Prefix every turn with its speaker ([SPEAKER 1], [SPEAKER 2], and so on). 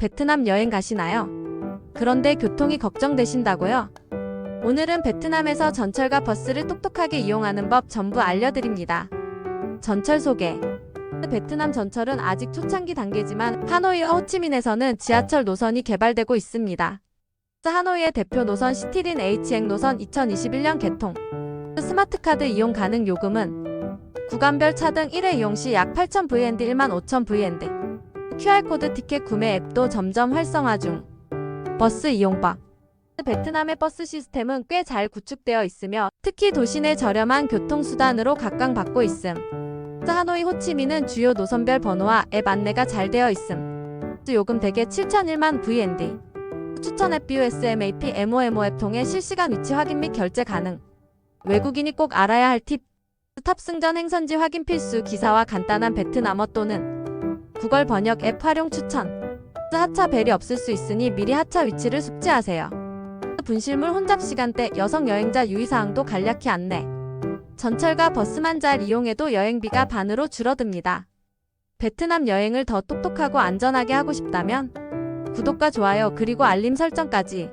[SPEAKER 1] 베트남 여행 가시나요? 그런데 교통이 걱정되신다고요? 오늘은 베트남에서 전철과 버스를 똑똑하게 이용하는 법 전부 알려드립니다. 전철 소개. 베트남 전철은 아직 초창기 단계지만 하노이와 호치민에서는 지하철 노선이 개발되고 있습니다. 하노이의 대표 노선 시티린 H행 노선 2021년 개통. 스마트카드 이용 가능 요금은 구간별 차등 1회 이용 시 약 8,000 VND 1만 5,000 VND. QR코드 티켓 구매 앱도 점점 활성화 중. 버스 이용법. 베트남의 버스 시스템은 꽤 잘 구축되어 있으며 특히 도시 내 저렴한 교통수단으로 각광받고 있음. 하노이 호치민은 주요 노선별 번호와 앱 안내가 잘 되어 있음. 요금 대개 7,001만 VND. 추천 앱 BUSMAP MOMO 앱 통해 실시간 위치 확인 및 결제 가능. 외국인이 꼭 알아야 할 팁. 탑승 전 행선지 확인 필수 기사와 간단한 베트남어 또는 구글 번역 앱 활용 추천. 하차 벨이 없을 수 있으니 미리 하차 위치를 숙지하세요. 분실물 혼잡 시간대 여성 여행자 유의사항도 간략히 안내. 전철과 버스만 잘 이용해도 여행비가 반으로 줄어듭니다. 베트남 여행을 더 똑똑하고 안전하게 하고 싶다면 구독과 좋아요 그리고 알림 설정까지